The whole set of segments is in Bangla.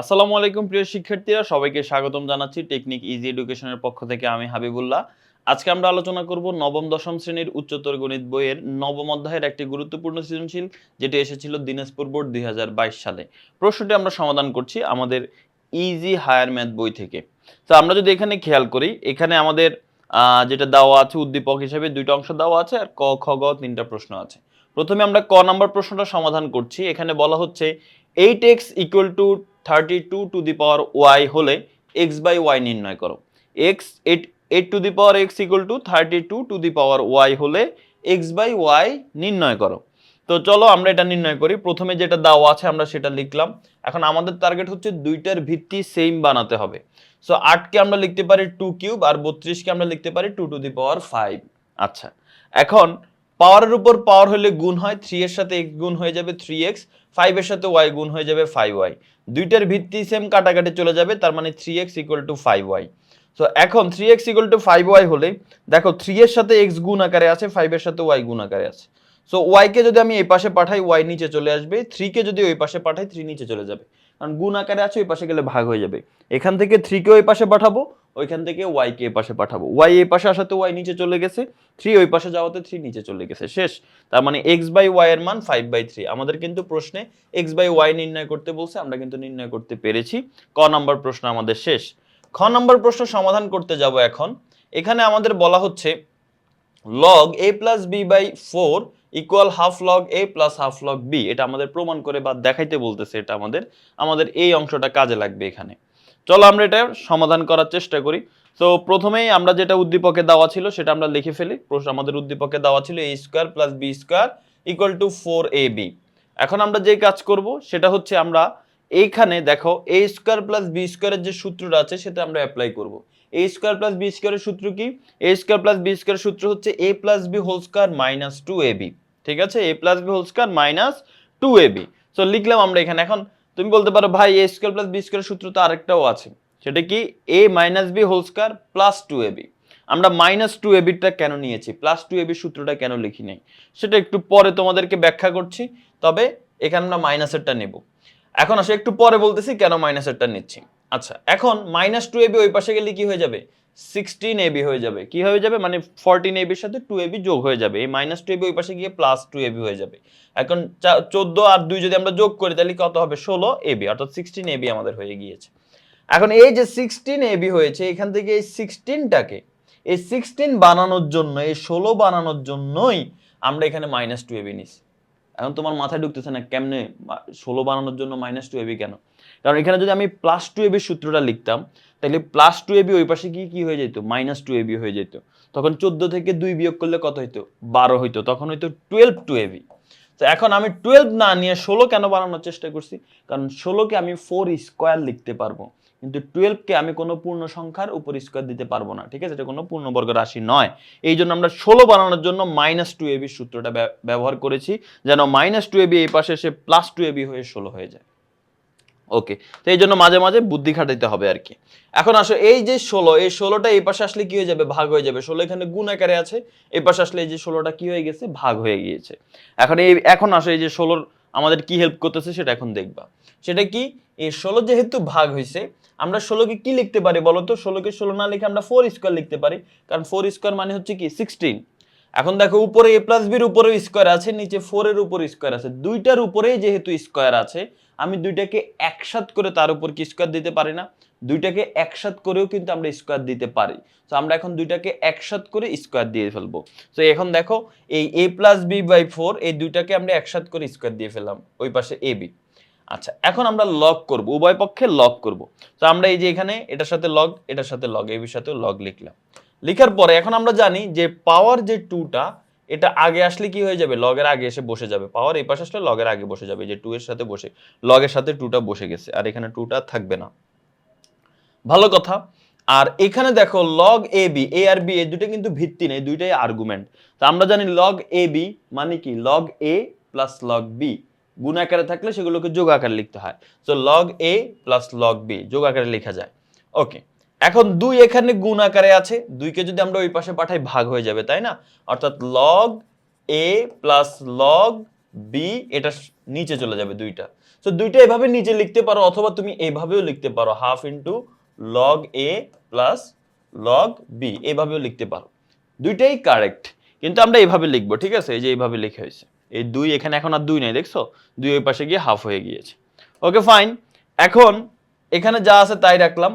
আসসালামু আলাইকুম, প্রিয় শিক্ষার্থীরা। সবাইকে স্বাগতম জানাচ্ছি টেকনিক ইজি এডুকেশনের পক্ষ থেকে আমি হাবিবুল্লাহ। আজকে আমরা আলোচনা করব নবম, দশম শ্রেণির উচ্চতর গণিত বইয়ের নবম অধ্যায়ের একটি গুরুত্বপূর্ণ সৃজনশীল, যেটি এসেছিল দিনাজপুর বোর্ড দুই হাজার বাইশ সালে। প্রশ্নটি আমরা সমাধান করছি আমাদের ইজি হায়ার ম্যাথ বই থেকে। তো আমরা যদি এখানে খেয়াল করি, এখানে আমাদের যেটা দেওয়া আছে উদ্দীপক হিসেবে দুইটা অংশ দেওয়া আছে আর ক, খ, গ তিনটা প্রশ্ন আছে। প্রথমে আমরা ক নাম্বার প্রশ্নটা সমাধান করছি। এখানে বলা হচ্ছে eight x equal to thirty two to the power y হলে এক্স বাই ওয়াই নির্ণয় করো। X eight eight to the power x equal to thirty two to the power y হলে এক্স বাই ওয়াই নির্ণয় করো। তো চলো আমরা এটা নির্ণয় করি। প্রথমে যেটা দাও আছে আমরা সেটা লিখলাম। এখন আমাদের টার্গেট হচ্ছে দুইটার ভিত্তি সেম বানাতে হবে। সো আটকে আমরা লিখতে পারি টু কিউব আর বত্রিশকে আমরা লিখতে পারি two to the power five আচ্ছা এখন পাওয়ারের উপর পাওয়ার হলে গুণ হয় থ্রি এর সাথে এক্স গুণ হয়ে যাবে থ্রি এক্স ফাইভের সাথে ওয়াই গুণ হয়ে যাবে ফাইভ ওয়াই দুইটার ভিত্তি সেম কাটাকাটি চলে যাবে, তার মানে three x equal to five y so এখন three x equal to five y হলে, দেখো থ্রি এর সাথে এক্স গুণ আকারে আছে ফাইভের সাথে ওয়াই গুণ আকারে আছে। সো ওয়াইকে যদি আমি এই পাশে পাঠাই ওয়াই নিচে চলে আসবে থ্রিকে যদি ওই পাশে পাঠাই থ্রি নিচে চলে যাবে। কারণ গুণ আকারে আছে, ওই পাশে গেলে ভাগ হয়ে যাবে। এখান থেকে থ্রিকে ওই পাশে পাঠাবো ওইখান থেকে ওয়াইকে এই পাশে পাঠাবো। ওয়াই এ পাশে আসাতে ওয়াই নিচে চলে গেছে থ্রি ওই পাশে যাওয়াতে থ্রি নিচে চলে গেছে। শেষ। তার মানে এক্স বাই ওয়াই এর মান ফাইভ বাই থ্রি আমাদের কিন্তু প্রশ্নে এক্স বাই ওয়াই নির্ণয় করতে বলছে, আমরা কিন্তু নির্ণয় করতে পেরেছি। ক নম্বর প্রশ্ন আমাদের শেষ। খ নম্বর প্রশ্ন সমাধান করতে যাব এখন। এখানে আমাদের বলা হচ্ছে log a plus b by four equal half log a plus half log b এটা আমাদের প্রমাণ করে বা দেখাইতে বলতেছে এটা আমাদের। আমাদের এই অংশটা কাজে লাগবে এখানে। চলো আমরা এটা সমাধান করার চেষ্টা করি। তো প্রথমেই আমরা যেটা উদ্দীপকে দেওয়া ছিল সেটা আমরা লিখে ফেলি। প্রশ্ন, আমাদের উদ্দীপকে দেওয়া ছিল a square plus b square equal to four a b এখন আমরা যে কাজ করব সেটা হচ্ছে আমরা এইখানে দেখো এ স্কোয়ার প্লাস বি স্কোয়ারের যে সূত্রটা আছে সেটা আমরা অ্যাপ্লাই করব। এ স্কোয়ার প্লাস বি স্কোয়ারের সূত্র কি? এ স্কোয়ার প্লাস বি স্কোয়ারের সূত্র হচ্ছে a plus b whole square minus two a b ঠিক আছে? A plus b whole square minus two a b so লিখলাম আমরা এখানে। এখন তুমি বলতে পারো, ভাই a square plus b square সূত্র তো আরেকটাও আছে। সেটা কি? A minus b whole square plus two a b আমরা মাইনাস টু এ বিটা কেন নিয়েছি? প্লাস টু এ বি সূত্রটা কেন লিখি নাই? সেটা একটু পরে তোমাদেরকে ব্যাখ্যা করছি, তবে এখানে আমরা মাইনাসেরটা নেব। এখন আসলে একটু পরে বলতেছি কেন মাইনাসেরটা নিচ্ছি। আচ্ছা এখন মাইনাস টু এবি ওই পাশে গেলে কি হয়ে যাবে? সিক্সটিন এবি হয়ে যাবে। কি হয়ে যাবে? মানে ফোরটিন এবির সাথে টু এবি যোগ হয়ে যাবে। এই মাইনাস টু এবি ওই পাশে গিয়ে প্লাস টু এবি হয়ে যাবে। এখন চোদ্দ আর দুই যদি আমরা যোগ করি, তাহলে কত হবে? ষোলো এবি অর্থাৎ সিক্সটিন এবি আমাদের হয়ে গিয়েছে। এখন এই যে সিক্সটিন এবি হয়েছে, এখান থেকে এই সিক্সটিনটাকে এই সিক্সটিন বানানোর জন্য, এই ষোলো বানানোর জন্যই আমরা এখানে মাইনাস টু এবি নিছি। এখন তোমার মাথায় ঢুকতেছে না কেমনে ষোলো বানানোর জন্য মাইনাস টু এবি কেন? কারণ এখানে যদি আমি প্লাস টু এবির সূত্রটা লিখতাম, তাহলে প্লাস টু এবি ওই পাশে গিয়ে কি হয়ে যেত? মাইনাস টু এবি হয়ে যেত। তখন চোদ্দ থেকে দুই বিয়োগ করলে কত হইতো? বারো হইতো। তখন হইতো টুয়েলভ টু এবি তো এখন আমি টুয়েলভ না নিয়ে ষোলো কেন বানানোর চেষ্টা করছি? কারণ ষোলোকে আমি ফোর স্কোয়ার লিখতে পারব। কিন্তু টুয়েলভকে আমি কোনো পূর্ণ সংখ্যার উপর স্কোয়ার দিতে পারব না, ঠিক আছে? এটা কোনো পূর্ণবর্গ রাশি নয়। এই জন্য আমরা ষোলো বানানোর জন্য মাইনাস টু এবির সূত্রটা ব্যব- ব্যবহার করেছি, যেন মাইনাস টু এবি এই পাশে এসে প্লাস টু এবি হয়ে ষোলো হয়ে যায়। ওকে তো এই জন্য মাঝে মাঝে বুদ্ধি খাটাইতে হবে আর কি। এখন আসো, এই যে ষোলো, এই ষোলোটা এই পাশে আসলে কি হয়ে যাবে? ভাগ হয়ে যাবে। ষোলো এখানে গুণ আকারে আছে, এই পাশে আসলে এই যে ষোলোটা কি হয়ে গেছে? ভাগ হয়ে গিয়েছে। এখন এই, এখন আসো এই যে ষোলোর আমাদের কি হেল্প করতেছে সেটা এখন দেখবা। সেটা কি? এই ষোলো যেহেতু ভাগ হয়েছে আমরা ষোলোকে কি লিখতে পারি বলো তো ষোলোকে ষোলো না লিখে আমরা ফোর স্কোয়ার লিখতে পারি। কারণ ফোর স্কোয়ার মানে হচ্ছে কি? সিক্সটিন এখন দেখো উপরে এ প্লাস বির উপরেও স্কোয়ার আছে, নিচে ফোরের উপর স্কোয়ার আছে। দুইটার উপরেই যেহেতু স্কোয়ার আছে, আমি দুইটাকে একসাথ করে তার উপর কি স্কোয়ার দিতে পারি না? দুইটাকে একসাথ করেও কিন্তু আমরা স্কোয়ার দিতে পারি। তো আমরা এখন দুইটাকে একসাথ করে স্কোয়ার দিয়ে ফেলব। তো এখন দেখো, এই a plus b by four এই দুইটাকে আমরা একসাথ করে স্কোয়ার দিয়ে ফেললাম ওই পাশে এ বি আচ্ছা এখন আমরা লগ করব, উভয় পক্ষে লগ করব। তো আমরা এই যে এখানে, এটার সাথে লগ এটার সাথে লগ এই সাথেও লগ লিখলাম। লিখার পরে এখন আমরা জানি যে পাওয়ার যে টুটা এটা আগে আসলে কি হয়ে যাবে? লগের আগে এসে বসে যাবে। পাওয়ার এই পাশে আসলে লগের আগে বসে যাবে, যে টু এর সাথে বসে লগের সাথে টুটা বসে গেছে। আর এখানে টুটা থাকবে না। ভালো কথা। আর এখানে দেখো লগ এ বি এ আর বি এ দুটো কিন্তু ভিত্তি নেই, দুইটাই আর্গুমেন্ট তো আমরা জানি লগ এ বি মানে কি? Log a plus log b গুণ আকারে থাকলে সেগুলোকে যোগ আকারে লিখতে হয়। তো log a plus log b যোগ আকারে লেখা যায়। ওকে এখন দুই এখানে গুণ আকারে আছে, দুইকে যদি আমরা ওই পাশে পাঠাই ভাগ হয়ে যাবে, তাই না? অর্থাৎ log a plus log b এটা নিচে চলে যাবে দুইটা। তো দুইটা এভাবে নিচে লিখতে পারো, অথবা তুমি এভাবেও লিখতে পারো half into log a plus log b এভাবেও লিখতে পারো। দুইটাই কারেক্ট কিন্তু আমরা এইভাবে লিখব, ঠিক আছে? এই যে এইভাবে লিখে হয়েছে। এই দুই এখানে এখন আর দুই নেই, দেখছ? দুই ওই পাশে গিয়ে হাফ হয়ে গিয়েছে। ওকে ফাইন এখন এখানে যা আছে তাই রাখলাম।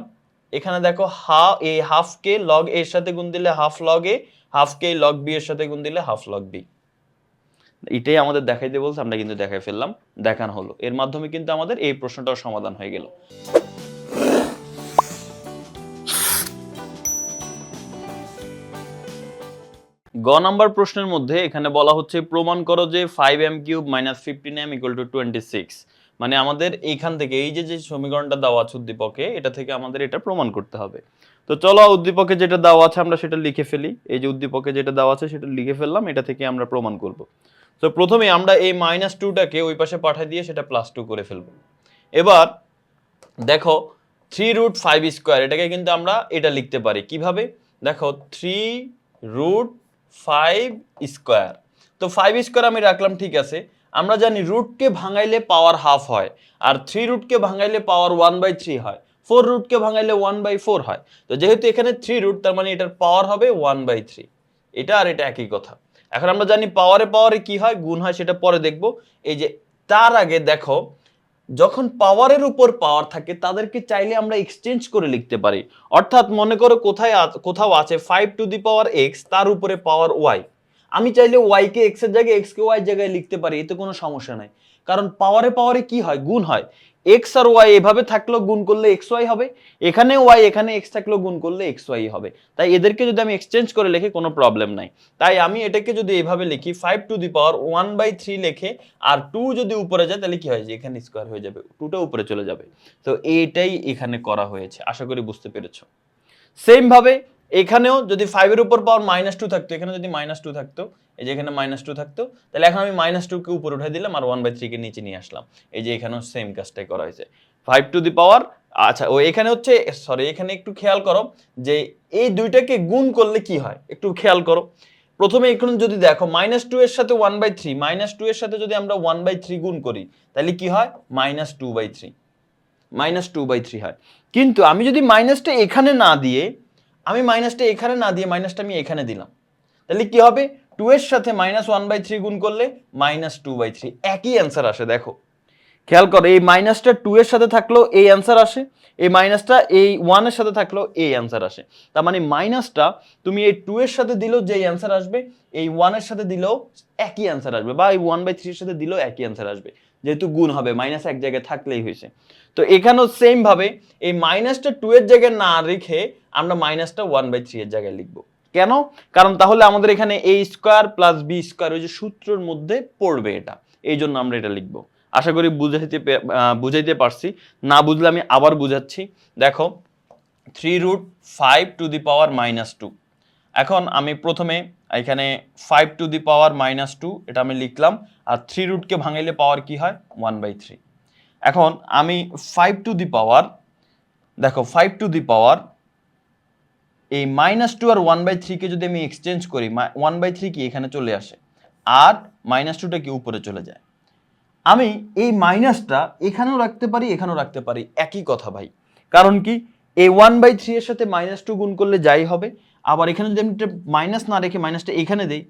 এখানে দেখো হা এই হাফকে লগ এর সাথে গুণ দিলে হাফ লগ এ হাফকে লগ বি এর সাথে গুণ দিলে হাফ লগ বি এটাই আমাদের দেখাইতে বলছে, আমরা কিন্তু দেখাই ফেললাম, দেখানো হলো। এর মাধ্যমে কিন্তু আমাদের এই প্রশ্নটার সমাধান হয়ে গেল। গ নাম্বার প্রশ্নের মধ্যে এখানে বলা হচ্ছে, প্রমাণ করো যে five m cube minus fifteen m equal to twenty six মানে আমাদের এইখান থেকে, এই যে যে সমীকরণটা দেওয়া আছে উদ্দীপকে, এটা থেকে আমাদের এটা প্রমাণ করতে হবে। তো চলো উদ্দীপকে যেটা দেওয়া আছে আমরা সেটা লিখে ফেলি। এই যে উদ্দীপকে যেটা দেওয়া আছে সেটা লিখে ফেললাম, এটা থেকে আমরা প্রমাণ করব। তো প্রথমে আমরা এই মাইনাস টুটাকে ওই পাশে পাঠিয়ে দিয়ে সেটা প্লাস টু করে ফেলব। এবার দেখো থ্রি রুট ফাইভ স্কোয়ার এটাকে কিন্তু আমরা এটা লিখতে পারি। কীভাবে? দেখো থ্রি রুট ফাইভ স্কোয়ার তো ফাইভ স্কোয়ার আমি রাখলাম, ঠিক আছে। আমরা জানি রুটকে ভাঙাইলে পাওয়ার হাফ হয়, আর থ্রি রুটকে ভাঙাইলে পাওয়ার ওয়ান বাই থ্রি হয় ফোর রুটকে ভাঙাইলে ওয়ান বাই ফোর হয়। তো যেহেতু এখানে থ্রি রুট তার মানে এটার পাওয়ার হবে ওয়ান বাই থ্রি এটা আর এটা একই কথা। এখন আমরা জানি পাওয়ারে পাওয়ারে কি হয়? গুণ হয়, সেটা পরে দেখব। এই যে তার আগে দেখো যখন পাওয়ারের উপর পাওয়ার থাকে, তাদেরকে চাইলে আমরা এক্সচেঞ্জ করে লিখতে পারি। অর্থাৎ মনে করো কোথায় কোথাও আছে five to the power x তার উপরে পাওয়ার ওয়াই আমি চাইলে ওয়াই কে এক্সের জায়গায় এক্সকে ওয়াই জায়গায় লিখতে পারি, এতে কোনো সমস্যা নাই। কারণ পাওয়ারে পাওয়ারে কি হয়? গুণ হয়। এক্স আর ওয়াই এভাবে থাকলেও গুণ করলে এক্স ওয়াই হবে, এখানে ওয়াই এখানে এক্স থাকলেও গুণ করলে এক্স ওয়াই হবে। তাই এদেরকে যদি আমি এক্সচেঞ্জ করে লিখি কোনো প্রবলেম নাই। তাই আমি এটাকে যদি এভাবে লিখি five to the power one by three লেখে, আর টু যদি উপরে যায়, তাহলে কি হয়? যে এখানে স্কোয়ার হয়ে যাবে টুটা উপরে চলে যাবে। তো এইটাই এখানে করা হয়েছে, আশা করি বুঝতে পেরেছ। সেম ভাবে এখানেও যদি ফাইভের উপর পাওয়ার মাইনাস টু থাকতো এখানে যদি মাইনাস টু থাকতো, এই যে এখানে মাইনাস টু থাকতো, তাহলে এখন আমি মাইনাস টুকে উপরে উঠাই দিলাম আর ওয়ান বাই থ্রিকে নিচে নিয়ে আসলাম। এই যে এখানেও সেম কাজটাই করা হয়েছে। ফাইভ টু দি পাওয়ার আচ্ছা ও এখানে হচ্ছে সরি এখানে একটু খেয়াল করো যে এই দুইটাকে গুণ করলে কি হয়? একটু খেয়াল করো। প্রথমে এখানে যদি দেখো মাইনাস টু এর সাথে one by three minus two এর সাথে যদি আমরা ওয়ান বাই থ্রি গুণ করি, তাহলে কি হয়? Minus two by three minus two by three হয়। কিন্তু আমি যদি মাইনাসটা এখানে না দিয়ে আমি মাইনাসটা এখানে না দিয়ে মাইনাসটা আমি এখানে দিলাম। তাহলে কি হবে? টু এর সাথে মাইনাস ওয়ান বাই থ্রি গুণ করলে মাইনাস টু বাই থ্রি একই অ্যান্সার আসে, দেখো। খেয়াল করো, এই মাইনাসটা টু এর সাথে থাকলেও এই অ্যান্সার আসে, এই মাইনাসটা এই ওয়ানের সাথে থাকলেও এই অ্যান্সার আসে। তার মানে মাইনাসটা তুমি এই টু এর সাথে দিলেও যেই অ্যান্সার আসবে, এই ওয়ানের সাথে দিলেও একই অ্যান্সার আসবে, বা এই ওয়ান বাই থ্রির সাথে দিলেও একই অ্যান্সার আসবে। যেহেতু গুণ হবে মাইনাস এক জায়গায় থাকলেই হয়েছে। তো এখানেও সেম ভাবে এই মাইনাসটা টু এর জায়গায় না রেখে আমরা মাইনাসটা ওয়ান বাই থ্রি এর জায়গায় লিখব। কেন? কারণ তাহলে আমাদের এখানে A square plus B square ওই যে সূত্রের মধ্যে পড়বে এটা। এই জন্য আমরা এটা লিখব। আশা করি বুঝাইতে বুঝাইতে পারছি। না বুঝলে আমি আবার বুঝাচ্ছি। দেখো three root five to the power minus two এখন আমি প্রথমে এখানে five to the power minus two এটা আমি লিখলাম, আর থ্রি রুটকে ভাঙাইলে পাওয়ার কি হয়? ওয়ান বাই থ্রি এখন আমি ফাইভ টু দি পাওয়ার দেখো ফাইভ টু দি পাওয়ার এই মাইনাস টু আর ওয়ান বাই থ্রিকে যদি আমি এক্সচেঞ্জ করি ওয়ান বাই থ্রি কি এখানে চলে আসে? আর মাইনাস টুটা কি উপরে চলে যায়? আমি এই মাইনাসটা এখানেও রাখতে পারি, এখানেও রাখতে পারি, একই কথা ভাই। কারণ কি? এই ওয়ান বাই থ্রি এর সাথে মাইনাস টু গুণ করলে যাই হবে? আবার এখানে যদি আমি মাইনাস না রেখে মাইনাসটা এখানে দেই,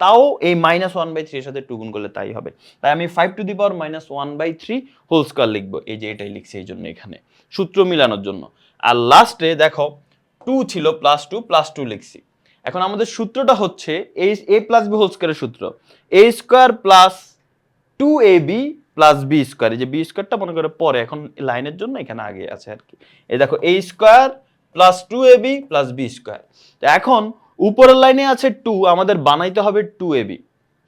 তাও এই মাইনাস ওয়ান বাই থ্রি এর সাথে টু গুণ করলে তাই হবে। তাই আমি five to the power minus one by three whole square লিখব। এই যে এটাই লিখছি এই জন্য এখানে। সূত্র মিলানোর জন্য। আর লাস্টে দেখো টু ছিল প্লাস টু প্লাস টু লিখছি। এখন আমাদের সূত্রটা হচ্ছে এই এ প্লাস বি হোল স্কোয়ারের সূত্র। A square plus two A B plus B square এই যে বি স্কোয়ারটা মনে করে পরে, এখন লাইনের জন্য এখানে আগে আছে আর কি। এই দেখো A square plus two A B plus B square তো এখন উপরের লাইনে আছে টু আমাদের বানাইতে হবে টু এ বি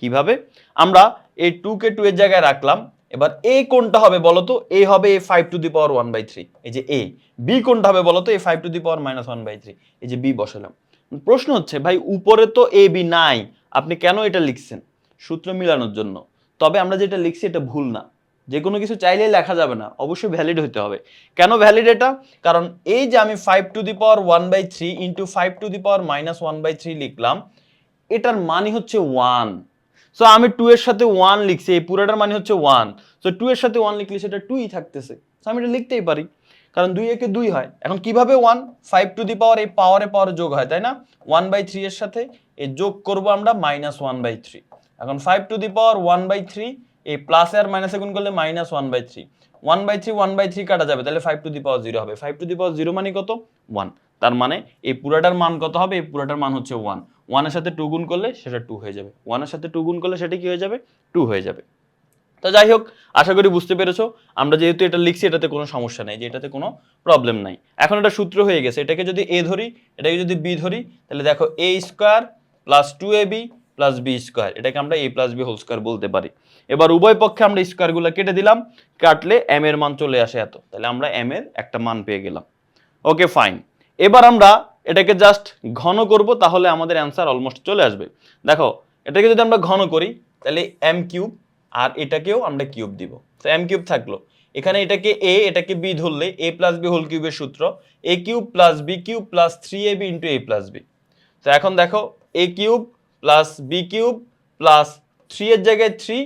কীভাবে? আমরা এই টু কে টু এর জায়গায় রাখলাম। এবার এ কোনটা হবে বলো তো? এ হবে A five to the power one by three এই যে এ বি কোনটা হবে বলো তো? A five to the power minus one by three এই যে বি বসালাম। প্রশ্ন হচ্ছে, ভাই, উপরে তো এ বি নাই। আপনি কেন এটা লিখছেন? সূত্র মিলানোর জন্য। তবে আমরা যেটা লিখছি, এটা ভুল না। যে কোনো কিছু চাইলেই লেখা যাবে না, অবশ্যই ভ্যালিড হতে হবে। কেন ভ্যালিড এটা? কারণ এই যে আমি five to the power one by three into five to the power minus one by three লিখলাম, এটার মানে হচ্ছে ওয়ান সো আমি টু এর সাথে ওয়ান লিখছি, এই পুরোটার মানে হচ্ছে ওয়ান সো টু এর সাথে ওয়ান লিখলে সেটা টুই থাকতেছে। সো আমি এটা লিখতেই পারি। কারণ দুই একে দুই হয়। এখন কীভাবে one five to the power এই পাওয়ারে পাওয়ারে যোগ হয়, তাই না? ওয়ান বাই থ্রি এর সাথে এ যোগ করব আমরা মাইনাস ওয়ান বাই থ্রি এখন five to the power one by three এই প্লাসে আর মাইনাসে গুণ করলে minus one by three one by three one by three কাটা যাবে, তাহলে five to the power zero হবে। Five to the power zero মানে কত? ওয়ান তার মানে এই পুরাটার মান কত হবে? এই পুরাটার মান হচ্ছে ওয়ান ওয়ানের সাথে টু গুণ করলে সেটা টু হয়ে যাবে। ওয়ানের সাথে টু গুণ করলে সেটা কি হয়ে যাবে? টু হয়ে যাবে। তো যাই হোক, আশা করি বুঝতে পেরেছ। আমরা যেহেতু এটা লিখছি, এটাতে কোনো সমস্যা নেই যে এটাতে কোনো প্রবলেম নাই। এখন এটা সূত্র হয়ে গেছে। এটাকে যদি এ ধরি, এটাকে যদি বি ধরি, তাহলে দেখো A square plus two A B plus B square এটাকে আমরা A plus B whole square বলতে পারি। এবার উভয় পক্ষে আমরা স্কোয়ারগুলো কেটে দিলাম, কাটলে এম এর মান চলে আসে এত, তাহলে আমরা এম এর একটা মান পেয়ে গেলাম। ওকে ফাইন এবার আমরা এটাকে জাস্ট ঘন করব, তাহলে আমাদের অ্যান্সার অলমোস্ট চলে আসবে। দেখো, এটাকে যদি আমরা ঘন করি, তাহলে এম কিউব আর এটাকেও আমরা কিউব দিব। তো এম কিউব থাকল। এখানে এটাকে এ এটাকে বি ধরলে এ প্লাস বি হোল কিউবের সূত্র A cube plus B cube plus three A B into A plus B তো এখন দেখো A cube plus B cube plus three এর জায়গায় থ্রি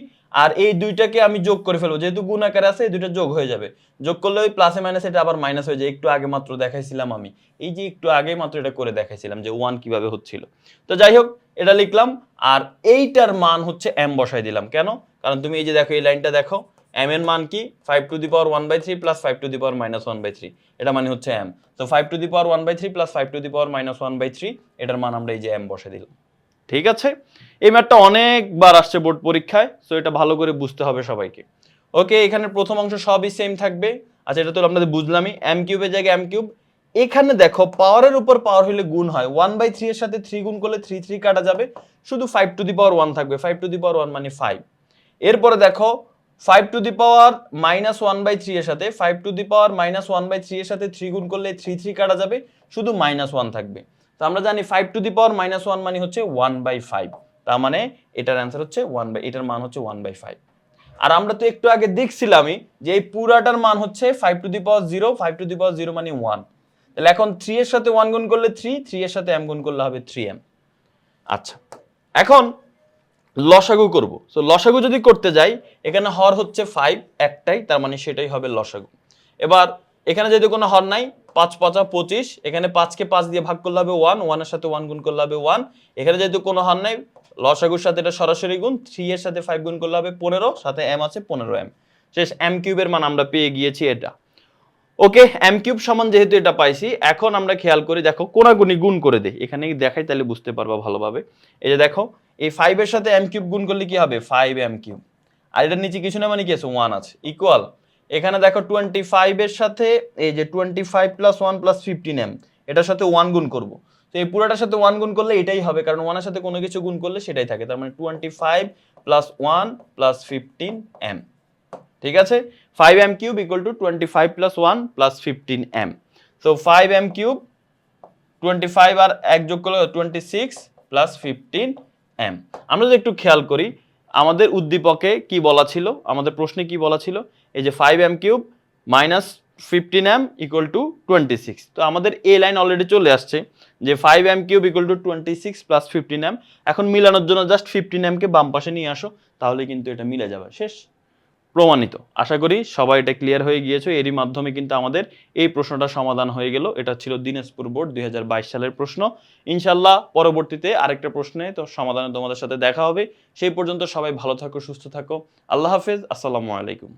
আর এই দুইটাকে আমি যোগ করে ফেলব। যেহেতু গুণ আকারে আছে, এই দুইটা যোগ হয়ে যাবে। যোগ করলে ওই প্লাসে মাইনাস এটা আবার মাইনাস হয়ে যায়। একটু আগে মাত্র দেখাইছিলাম আমি। এই যে একটু আগে মাত্র এটা করে দেখাইছিলাম যে ওয়ান কীভাবে হচ্ছিল। তো যাই হোক, এটা লিখলাম। আর এইটার মান হচ্ছে এম বসাই দিলাম। কেন? কারণ তুমি এই যে দেখো, এই লাইনটা দেখো। এম এর মান কি? Five to the power one by three plus five to the power minus one by three এটা মানে হচ্ছে এম তো five to the power one by three plus five to the power minus one by three এটার মান আমরা এই যে এম বসে দিলাম। ঠিক আছে? এই ম্যাথটা অনেকবার আসছে বোর্ড পরীক্ষায় সো এটা ভালো করে বুঝতে হবে সবাইকে। ওকে এখানে প্রথম অংশ সবই সেম থাকবে। আচ্ছা এটা তো আপনাদের বুঝলামই। এম কিউবের জায়গায় এম কিউব এখানে দেখো পাওয়ারের উপর পাওয়ার হলে গুণ হয়। ওয়ান বাই থ্রি এর সাথে থ্রি গুণ করলে থ্রি থ্রি কাটা যাবে। শুধু five to the power one থাকবে। Five to the power one মানে ফাইভ এরপরে দেখো five to the power minus one by three এর সাথে five to the power minus one by three এর সাথে থ্রি গুণ করলে থ্রি থ্রি কাটা যাবে। শুধু মাইনাস ওয়ান থাকবে। তো আমরা জানি five to the power minus one মানে হচ্ছে ওয়ান বাই ফাইভ তার মানে এটার অ্যান্সার হচ্ছে ওয়ান বাই এটার মান হচ্ছে ওয়ান বাই ফাইভ আর আমরা তো একটু আগে দেখছিলামই যে এই পুরাটার মান হচ্ছে five to the power zero five to the power zero মানে ওয়ান তাহলে এখন থ্রি এর সাথে ওয়ান গুণ করলে থ্রি থ্রি এর সাথে এম গুণ করলে হবে থ্রি এম আচ্ছা এখন লসাগু করব। সো লসাগু যদি করতে যাই, এখানে হর হচ্ছে ফাইভ একটাই, তার মানে সেটাই হবে লসাগু। এবার, এখানে যদি কোনো হর নাই পাঁচ পাঁচা পঁচিশ, এখানে পাঁচকে পাঁচ দিয়ে ভাগ করলে হবে ওয়ান ওয়ানের সাথে ওয়ান গুণ করলে হবে ওয়ান এখানে যেহেতু কোনো হর নাই, লসাগুর সাথে এটা সরাসরি গুণ থ্রি এর সাথে ফাইভ গুণ করলে হবে পনেরো, সাথে এম আছে পনেরো এম শেষ এম কিউবের মান আমরা পেয়ে গিয়েছি এটা। ওকে এম কিউব সমান যেহেতু এটা পাইছি, এখন আমরা খেয়াল করি, দেখো, কোনাগুনি গুণ করে দেই। এখানে দেখাই, তাহলে বুঝতে পারবা ভালোভাবে। এই যে দেখো, এই ফাইভের সাথে এম কিউব গুণ করলে কি হবে? ফাইভ এম কিউব আর এটার নিচে কিছু না মানে কি আছে? ওয়ান আছে। ইকুয়াল এখানে দেখো টোয়েন্টি ফাইভের সাথে এই যে twenty five plus one plus fifteen M এটার সাথে ওয়ান গুণ করব। তো এই পুরোটার সাথে ওয়ান গুণ করলে এটাই হবে, কারণ ওয়ানের সাথে কোনো কিছু গুণ করলে সেটাই থাকে, তার মানে twenty five plus one plus fifteen M ঠিক আছে? Five M cube equal to twenty five plus one plus fifteen M so five M cube twenty five আর এক যোগ করলে twenty six plus fifteen M আমরা যদি একটু খেয়াল করি, আমাদের উদ্দীপকে কি বলা ছিল? আমাদের প্রশ্নে কি বলা ছিল? এই যে five M cube minus fifteen M equal to twenty six তো আমাদের এ লাইন অলরেডি চলে আসছে যে five M cube equal to twenty six plus fifteen M এখন মিলানোর জন্য জাস্ট ফিফটিন এমকে বাম পাশে নিয়ে আসো, তাহলে কিন্তু এটা মিলে যাবে। শেষ। প্রমাণিত। আশা করি সবাই এটা ক্লিয়ার হয়ে গিয়েছে। এরই মাধ্যমে কিন্তু আমাদের এই প্রশ্নটা সমাধান হয়ে গেল। এটা ছিল দিনাজপুর বোর্ড দুই হাজার বাইশ সালের প্রশ্ন। ইনশাল্লাহ পরবর্তীতে আরেকটা প্রশ্নে তো সমাধানে তোমাদের সাথে দেখা হবে। সেই পর্যন্ত সবাই ভালো থাকো, সুস্থ থাকো। আল্লাহ হাফেজ। আসসালামু আলাইকুম।